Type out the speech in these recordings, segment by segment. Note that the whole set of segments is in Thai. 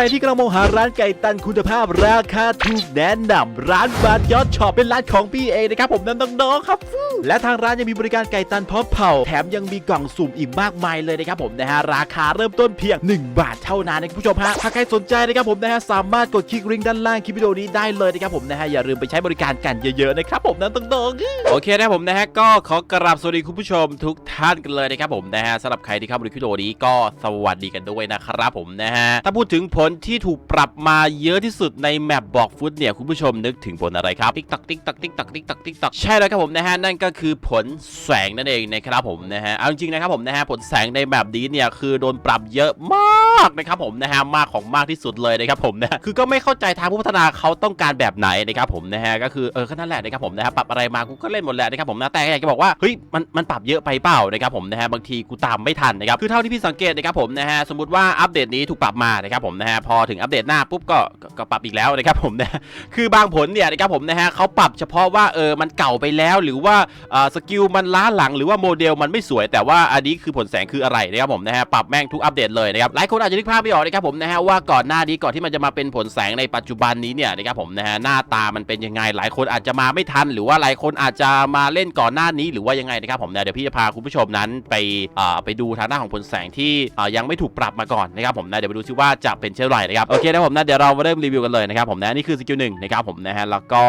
รที่กำลังมองหาร้านไก่ตันคุณภาพราคาถูกแนะนำร้านบาร์ยอดช็อปเป็นร้านของพี่เองนะครับผมนั่นน้องๆครับฟู่และทางร้านยังมีบริการไก่ตันพร้อมเผาแถมยังมีกล่องสุ่มอีกมากมายเลยนะครับผมนะฮะราคาเริ่มต้นเพียง 1 บาทเท่านั้นนะครับคุณผู้ชมฮะถ้าใครสนใจนะครับผมนะฮะสามารถกดคลิกลิงก์ด้านล่างคลิปวิดีโอนี้ได้เลยนะครับผมนะฮะอย่าลืมไปใช้บริการกันเยอะๆนะครับผมนั่นน้องๆโอเคนะครับผมนะฮะก็ขอกราบสวัสดีคุณผู้ชมทุกท่านกันเลยนะครับผมนะฮะสำหรับใครที่เข้ามาดูคลิปวิดีโอนี้ก็สวัสดีกันด้วยนะครับผมนะฮะถ้าพูดถึงผลที่ถูกปรับมาเยอะที่สุดในแมปบอกฟุตเนี่ยคุณผู้ชมนึกถึงผลอะไรครับติ๊กตักติ๊กตักติ๊กตักติ๊กตักติ๊กตักใช่แล้วครับผมนะฮะนั่นก็คือผลแสงนั่นเองนะครับผมนะฮะเอาจริงๆนะครับผมนะฮะผลแสงในแมปนี้เนี่ยคือโดนปรับเยอะมากนะครับผมนะฮะมากของมากที่สุดเลยนะครับผมนะคือก็ไม่เข้าใจทางผู้พัฒนาเขาต้องการแบบไหนนะครับผมนะฮะก็คือเออก็นั่นแหละนะครับผมนะฮะปรับอะไรมากูก็เล่นหมดแหละนะครับผมนะแต่อยากจะบอกว่าเฮ้ยมันมันปรับเยอะไปเปล่านะครับผมนะฮะบางทีกูตามไม่ทันนะครับคือเท่าที่พี่สังเกตนะครับผมนะฮะสมมติว่าอัปเดตนี้ถูกปรับมานะครับผมนะฮะพอถึงอัปเดตหน้าปุ๊บก็ก็ก็ปรับอีกแล้วนะครับผมนะคือบางผลเนี่ยนะครับผมนะฮะเขาปรับเฉพาะว่าเออมันเก่าไปแล้ว หรือว่าอ่อสกิลมันล้าหลังหรือว่าโมเดลมันไม่สวย แต่ว่าอันนี้คือผลแสงคืออะไรนะครับผมนะฮะปรับแม่งทุกอัปเดตเลยนะครับหลายคนอาจจะนึกภาพไม่ออกนะครับผมนะฮะว่าก่อนหน้านี้ก่อนที่มันจะมาเป็นผลแสงในปัจจุบันนี้เนี่ยนะครับผมนะฮะหน้าตามันเป็นยังไงหลายคนอาจจะมาไม่ทัน หรือว่าหลายคนอาจจะมาเล่นก่อนหน้านี้หรือว่ายังไงนะครับผมนะเดี๋ยวพี่จะพาคุณผู้ชมนั้นไปอ่อไปดูทางหน้านของผลแสงที่อ่อยังไม่ถูกปรับมาก่อนนะครับผมนะเดี๋ยวไปดูซิว่าจะเป็นเช่นไรนะครับโอเคนะผมนะเดี๋ยวเรามาเริ่มรีวิวกันเลยนะครับผมนะนี่คือสกิลหนึ่งนะครับผมนะฮะแล้วก็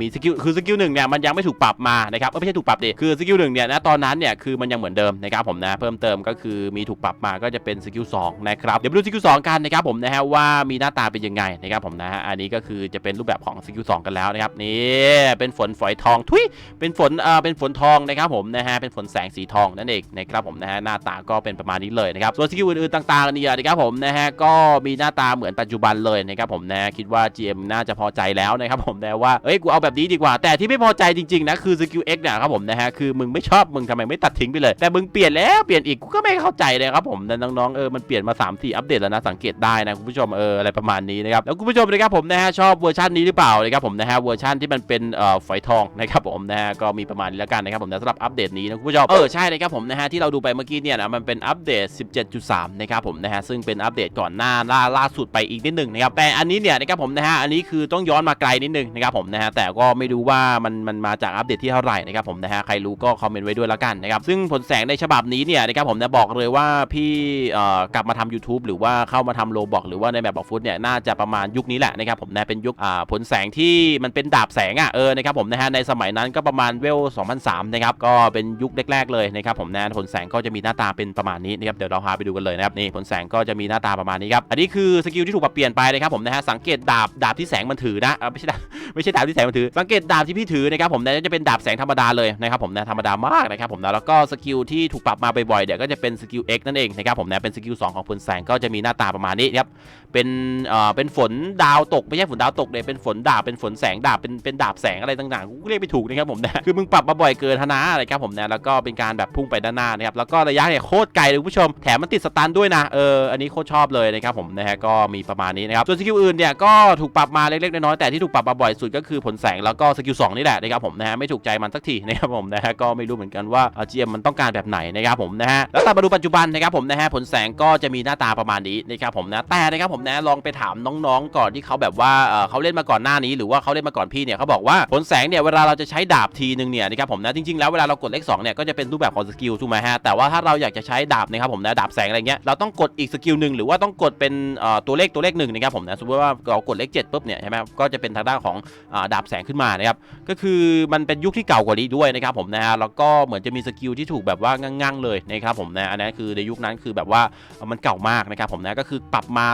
มีสกิลคือสกิลหนึ่งเนี่ยมันยังไม่ถูกปรับมานะครับเอ้ยไม่ใช่ถูกปรับดิคือสกิลหนึ่งเนี่ยนะตอนนั้นเนี่ยคือมันยังเหมือนเดิมนะครับผมนะเพิ่มเติมก็คือมีถูกปรับมาก็จะเป็นสกิลสองนะครับเดี๋ยวไปดูสกิลสองกันนะครับผมนะฮะว่ามีหน้าตาเป็นยังไงนะครับผมนะฮะอันนี้ก็คือจะเป็นรูปแบบของสกิลสองกันแล้วนะครับนี่เป็นฝนฝอยทองทุยเป็นฝนเอ่อเป็นฝนทองนะครับผมนะฮะเป็นฝนแสงสีทองนั่นเองนะครับผมนะฮะหน้าตาก็เป็นประมาณนี้เลยนะครับส่วนสกิลอื่นๆต่างๆเนี่ยนะครับผมนะฮะก็มีหน้าตาเหมือนปัจจุบันเลยนะครับผมนะคิดว่า GM น่าจะพอใจแล้วนะครับผมนะว่าเอ้ยกูเอาแบบนี้ดีกว่า แต่ที่ไม่พอใจจริงๆนะคือสกิล X เนี่ยครับผมนะฮะคือมึงไม่ชอบมึงทำไมไม่ตัดทิ้งไปเลย แต่มึงเปลี่ยนแล้วเปลี่ยนอีกกูก็ไม่เข้าใจเลยครับผมนะน้องๆเออมันเปลี่ยนมา3 4อัปเดตแล้วนะสังเกตได้นะคุณผู้ชมเอออะไรประมาณนี้นะครับแล้วคุณผู้ชมนะครับผมนะฮะชอบเวอร์ชันนี้หรือเปล่านะครับผมนะฮะเวอร์ชันที่มันเป็นเอ่อฝอยทองนะครับผมนะฮะก็มีประมาณนี้แล้วกันนะครับผมนะสำหรับอัปเดตนี้นะคุณผู้ชมเออใช่นะครับผมนะฮะที่เราดูไปเมื่อกี้เนี่ยนะมันเป็นอัปเดต 17.3 นะครับผมนะฮะซึ่งเป็นอัปเดตก่อนหน้าล่าล่าสุดไปอีกนิดหนึ่งนะครับแต่อันนี้เนี่ยนะครับผมนะฮะอันนี้คือต้องย้อนมาไกลนิดหนึ่งนะครับผมนะฮะแต่ก็ไม่รู้ว่ามันมันมาจากอัปเดตที่เท่าไหร่นะครับผมนะฮะใครรู้ก็คอมเมนต์ไว้ด้วยล้วกันนะครับซึ่งผลแสงในฉบับนี้เนี่ยนะครับผมนะบอกเลยว่าพี่เอ่อกลับมาทำ YouTube หรือว่าเข้ามาทำโลบอกหรือว่าในแบบบอกฟุตเนี่ยน่าจะประมาณยุคนี้แหละนะครับผมนะเป็นยุคอ่าผลแสงที่มันเป็นดาบแสงอะเออนะครับผมนะฮะในสมัยนั้นก็ประมาณเวล2003นะครับก็เป็นยุคแรกๆเลยนะครับผมนะผลแสงก็จะมีหน้าตาเป็นประมาณนี้นะครับเดี๋ยวเราพาไปดูกันเลยนะครับนี่ผลแสงก็จะมีหน้าตาประมาณนี้ครับอันนี้คือือสกิลที่ถูกปรับเปลี่ยนไปนะครับผมนะฮะสังเกตดาบดาบที่แสงมันถือนะไม่ใช่ดาบไม่ใช่ดาบที่แสงมันถือ สังเกตดาบที่พี่ถือนะครับผมนะจะเป็นดาบแสงธรรมดาเลยนะครับผมนะธรรมดามากนะครับผมนะแล้วก็สกิลที่ถูกปรับมาบ่อยๆเดี๋ยวก็จะเป็นสกิล X นั่นเองนะครับผมนะเป็นสกิล2ของผลแสงก็จะมีหน้าตาประมาณนี้ครับ เป็นเอ่อเป็นฝนดาวตกไม่ใช่ฝนดาวตกเลยเป็นฝนดาบเป็นฝนแสงดาบเป็นเป็นดาบแสงอะไรต่างๆกูเรียกไม่ถูกนะครับผมนะคือมึงปรับมาบ่อยเกินทนาอะไรครับผมนะแล้วก็เป็นการแบบพุ่งไปด้านหน้านะครับแล้วก็ระยะเนี่ยโคตรไกลเลยคุณผู้ชมแถมมันติดสตันด้วยนะเอออันนี้โคตรชอบเลยนะครับผมนะฮะก็มีประมาณนี้นะครับส่วนสกิลอื่นเนี่ยก็ถูกปรับมาเล็กๆน้อยๆแต่ที่ถูกปรับมาบ่อยสุดก็คือผลแสงแล้วก็สกิล2นี่แหละนะครับผมนะฮะไม่ถูกใจมันสักทีนะครับผมนะฮะก็ไม่รู้เหมือนกันว่าเจียมมันต้องการแบบไหนนะครับผมนะฮะแล้วแต่มาดูปัจจุบันนะครับผมนะฮะผลแสงก็จะมีหน้าตาประมาณนี้นะครับผมนะแต่นะครับผมนะ ลองไปถามน้องๆ ก่อนที่เขาแบบว่าเขาเล่นมาก่อนหน้านี้หรือว่าเขาเล่นมาก่อนพี่เนี่ยเขาบอกว่าผลแสงเนี่ยเวลาเราจะใช้ดาบทีนึงเนี่ยนะครับผมนะจริงๆแล้วเวลาเรากดเลข2เนี่ยก็จะเป็นรูปแบบของสกิลถูกไหมฮะแต่ว่าถ้าเราอยากจะใช้ดาบนะครับผมนะดาบแสงอะไรเงี้ยเราต้องกดอีกสกิลหนึ่งหรือว่าต้องกดเป็นตัวเลขตัวเลขหนึ่งนะครับผมนะสมมติว่าเรากดเลข7ปุ๊บเนี่ยใช่ไหมครับก็จะเป็นทางด้านของอดาบแสงขึ้นมานะครับก็คือมันเป็นยุคที่เก่ากว่านี้ด้วยนะครับผมนะฮะแล้วก็เหมือนจะมีสกิลที่ถูกแบบว่างั่งๆเลยนะครับผมนะอันนั้นคือในยุคนั้นคือแบบว่ามันเก่ามากนะครับผมนะก็คือปรับมา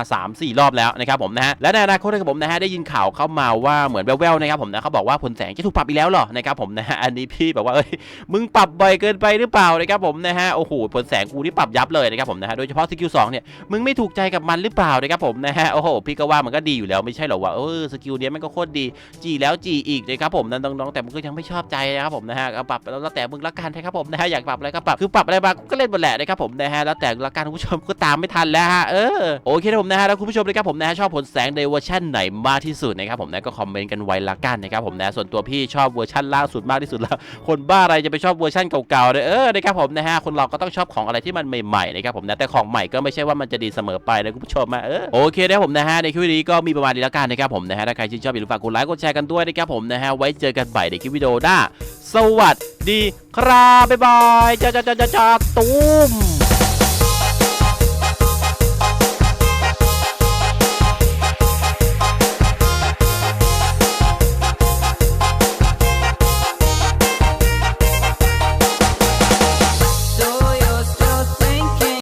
4 รอบแล้วนะครับผมนะฮะและในอนาคตนะครับผมนะฮะได้ยินข่าวเข้ามาว่าเหมือนแว่วๆนะครับผมนะเขาบอกว่าผลแสงจะถูกปรับอีกแล้วเหรอนะครับผมนะฮะอันนี้พี่แบบว่าเอ้ยมึงปรับบ่อยเกินไปหรือเปล่านะครับผมนะฮะโอ้โหผลแสงกูนี่ปรับยับเลยนะครับผมนะฮะโดยเฉพาะสกิล2เนี่ยมึงไม่ถูกใจกับมันหรือเปล่านะครับผมนะฮะโอ้โหพี่ก็ว่ามันก็ดีอยู่แล้วไม่ใช่เหรอวะเออสกิลเนี้ยมันก็โคตรดีจีแล้วจีอีกนะครับผมนั่นน้องๆแต่มึงก็ยังไม่ชอบใจนะครับผมนะฮะเอาปรับแล้วแต่มึงละกันนะครับผมนะฮะอยากปรับอะไรก็ปรับคือปรับอะไรมากูก็เล่นหมดแหละนะครับผมนะฮะแล้วแต่ละกันคุณผู้ชมก็ตามไม่ทันแล้วฮะเออโอเคนะผมนะฮะแล้วคุณผู้ชมนะครับผมนะฮะชอบผลแสงในเวอร์ชันไหนมากที่สุดนะครับผมนะก็คอมเมนต์กันไว้ละกันนะครับผมนะส่วนตัวพี่ชอบเวอร์ชันล่าสุดมากที่สุดแล้ว คนบ้าอะไรจะไปชอบเวอร์ชันเก่าๆเลยเออนะครับผมนะฮะคนเราก็ต้องชอบของอะไรที่มันใหม่ๆนะครับผมนะแต่ของใหม่ก็ไม่ใช่ว่ามันจะดีเสมอไปนะคุณผู้ชมนะเออโอเคนะผมนะฮะในคลิปนี้ก็มีประมาณนี้ละกันนะครับผมนะฮะถ้าใครชื่นชอบอย่าลืมฝากกดไลค์กดแชร์กันด้วยนะครับผมนะฮะไว้เจอกันใหม่ในคลิปวิดีโอหน้าสวัสดีครับบ๊ายบายจ้าจ้าจ้าจ้าตูม